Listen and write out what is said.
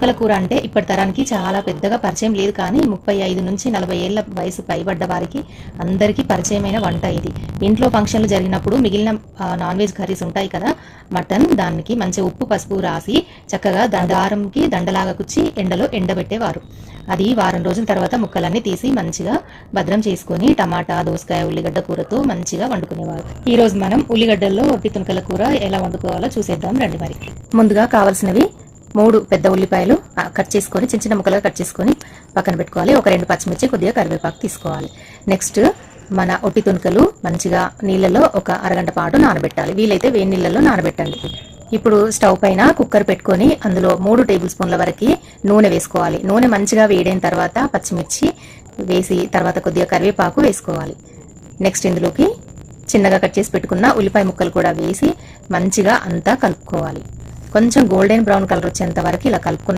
ముక్కల కూర అంటే ఇప్పటి తరానికి చాలా పెద్దగా పరిచయం లేదు కానీ ముప్పై ఐదు నుంచి నలభై ఏళ్ళ వయసు పైబడ్డ వారికి అందరికీ పరిచయమైన వంట ఇది. ఇంట్లో ఫంక్షన్లు జరిగినప్పుడు మిగిలిన నాన్ వెజ్ కర్రీస్ ఉంటాయి కదా మటన్ దానికి మంచి ఉప్పు పసుపు రాసి చక్కగా దండారంకి దండలాగా కుచ్చి ఎండలో ఎండబెట్టేవారు. అది వారం రోజుల తర్వాత ముక్కలన్నీ తీసి మంచిగా భద్రం చేసుకొని టమాటా దోసకాయ ఉల్లిగడ్డ కూరతో మంచిగా వండుకునేవారు. ఈ రోజు మనం ఉల్లిగడ్డల్లో ఒట్టి తునకల కూర ఎలా వండుకోవాలో చూసేద్దాం రండి మరి. ముందుగా కావాల్సినవి మూడు పెద్ద ఉల్లిపాయలు కట్ చేసుకొని చిన్న చిన్న ముక్కలుగా కట్ చేసుకొని పక్కన పెట్టుకోవాలి. ఒక రెండు పచ్చిమిర్చి కొద్దిగా కరివేపాకు తీసుకోవాలి. నెక్స్ట్ మన ఒట్టి తునుకలు మంచిగా నీళ్ళలో ఒక అరగంట పాటు నానబెట్టాలి. వీలైతే వేడి నీళ్ళలో నానబెట్టండి. ఇప్పుడు స్టవ్ పైన కుక్కర్ పెట్టుకొని అందులో మూడు టేబుల్ స్పూన్ల వరకు నూనె వేసుకోవాలి. నూనె మంచిగా వేడైన తర్వాత పచ్చిమిర్చి వేసి తర్వాత కొద్దిగా కరివేపాకు వేసుకోవాలి. నెక్స్ట్ ఇందులోకి చిన్నగా కట్ చేసి పెట్టుకున్న ఉల్లిపాయ ముక్కలు కూడా వేసి మంచిగా అంతా కలుపుకోవాలి. కొంచెం గోల్డెన్ బ్రౌన్ కలర్ వచ్చేంత వరకు ఇలా కలుపుకున్న